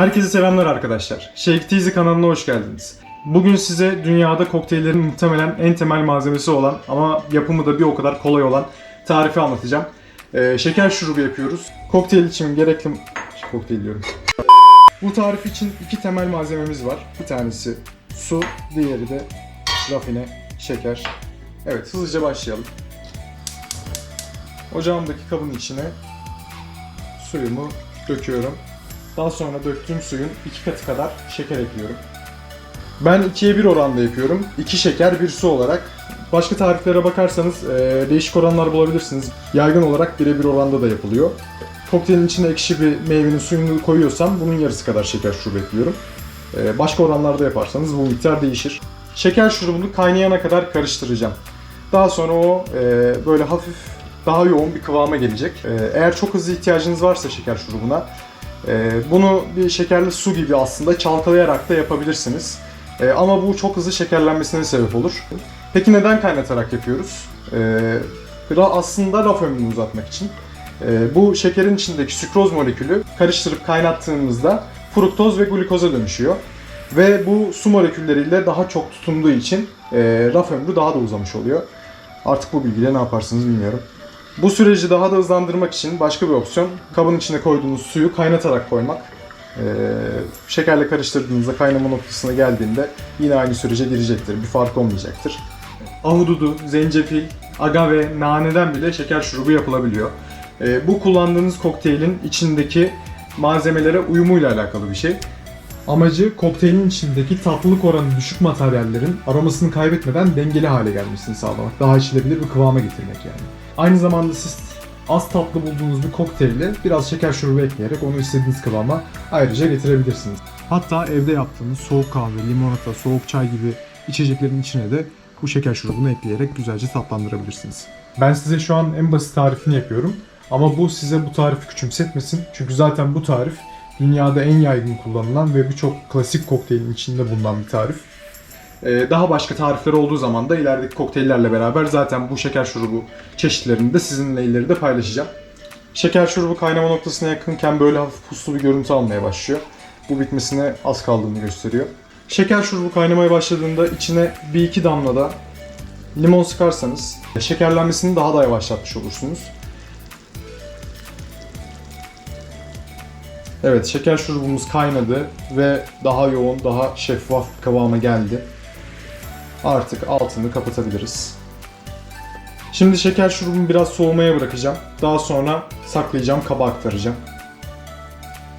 Herkese selamlar arkadaşlar. Shake Teasy kanalına hoş geldiniz. Bugün size dünyada kokteyllerin muhtemelen en temel malzemesi olan ama yapımı da bir o kadar kolay olan tarifi anlatacağım. Ee, şeker şurubu yapıyoruz. Kokteyl için gerekli... Kokteyl diyorum. Bu tarif için iki temel malzememiz var. Bir tanesi su, diğeri de rafine şeker. Evet hızlıca başlayalım. Ocağımdaki kabın içine suyumu döküyorum. Daha sonra döktüğüm suyun iki katı kadar şeker ekliyorum. Ben 2'ye 1 oranda yapıyorum. 2 şeker, 1 su olarak. Başka tariflere bakarsanız e, değişik oranlar bulabilirsiniz. Yaygın olarak 1'e 1 oranda da yapılıyor. Kokteylin içine ekşi bir meyvenin suyunu koyuyorsam bunun yarısı kadar şeker şurubu ekliyorum. E, başka oranlarda yaparsanız bu miktar değişir. Şeker şurubunu kaynayana kadar karıştıracağım. Daha sonra o e, böyle hafif daha yoğun bir kıvama gelecek. E, eğer çok hızlı ihtiyacınız varsa şeker şurubuna bunu bir şekerli su gibi aslında çalkalayarak da yapabilirsiniz. Ee, ama bu çok hızlı şekerlenmesine sebep olur. Peki neden kaynatarak yapıyoruz? Ee, aslında raf ömrünü uzatmak için. Ee, bu şekerin içindeki sükroz molekülü karıştırıp kaynattığımızda fruktoz ve glukoza dönüşüyor. Ve bu su molekülleriyle daha çok tutunduğu için e, raf ömrü daha da uzamış oluyor. Artık bu bilgiyle ne yaparsınız bilmiyorum. Bu süreci daha da hızlandırmak için başka bir opsiyon kabın içine koyduğunuz suyu kaynatarak koymak. Ee, şekerle karıştırdığınızda kaynama noktasına geldiğinde yine aynı sürece girecektir. Bir fark olmayacaktır. Ahududu, zencefil, agave, naneden bile şeker şurubu yapılabiliyor. Ee, bu kullandığınız kokteylin içindeki malzemelere uyumuyla alakalı bir şey. Amacı kokteylin içindeki tatlılık oranı düşük materyallerin aromasını kaybetmeden dengeli hale gelmesini sağlamak. Daha içilebilir bir kıvama getirmek yani. Aynı zamanda siz az tatlı bulduğunuz bir kokteyle biraz şeker şurubu ekleyerek onu istediğiniz kıvama ayrıca getirebilirsiniz. Hatta evde yaptığınız soğuk kahve, limonata, soğuk çay gibi içeceklerin içine de bu şeker şurubunu ekleyerek güzelce tatlandırabilirsiniz. Ben size şu an en basit tarifini yapıyorum. Ama bu size bu tarifi küçümsetmesin. Çünkü zaten bu tarif dünyada en yaygın kullanılan ve birçok klasik kokteylin içinde bulunan bir tarif. Ee, daha başka tarifler olduğu zaman da ilerideki kokteyllerle beraber zaten bu şeker şurubu çeşitlerini de sizinle ileride paylaşacağım. Şeker şurubu kaynama noktasına yakınken böyle hafif puslu bir görüntü almaya başlıyor. Bu bitmesine az kaldığını gösteriyor. Şeker şurubu kaynamaya başladığında içine bir iki damla da limon sıkarsanız şekerlenmesini daha da yavaşlatmış olursunuz. Evet, şeker şurubumuz kaynadı ve daha yoğun, daha şeffaf bir kıvama geldi. Artık altını kapatabiliriz. Şimdi şeker şurubumu biraz soğumaya bırakacağım. Daha sonra saklayacağım, kaba aktaracağım.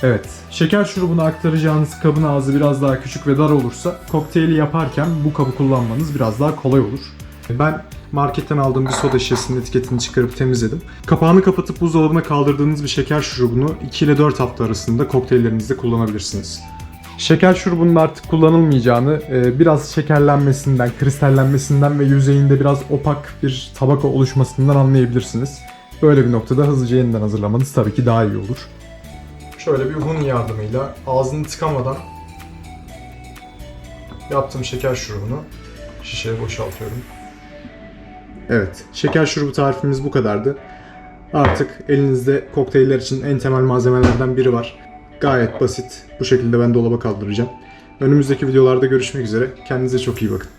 Evet, şeker şurubunu aktaracağınız kabın ağzı biraz daha küçük ve dar olursa kokteyli yaparken bu kabı kullanmanız biraz daha kolay olur. Ben marketten aldığım bir soda şişesinin etiketini çıkarıp temizledim. Kapağını kapatıp buzdolabına kaldırdığınız bir şeker şurubunu 2 ile 4 hafta arasında kokteyllerinizde kullanabilirsiniz. Şeker şurubunun artık kullanılmayacağını e, biraz şekerlenmesinden, kristallenmesinden ve yüzeyinde biraz opak bir tabaka oluşmasından anlayabilirsiniz. Böyle bir noktada hızlıca yeniden hazırlamanız tabii ki daha iyi olur. Şöyle bir hun yardımıyla ağzını tıkamadan yaptığım şeker şurubunu şişeye boşaltıyorum. Evet, şeker şurubu tarifimiz bu kadardı. Artık elinizde kokteyller için en temel malzemelerden biri var. Gayet basit. Bu şekilde ben dolaba kaldıracağım. Önümüzdeki videolarda görüşmek üzere. Kendinize çok iyi bakın.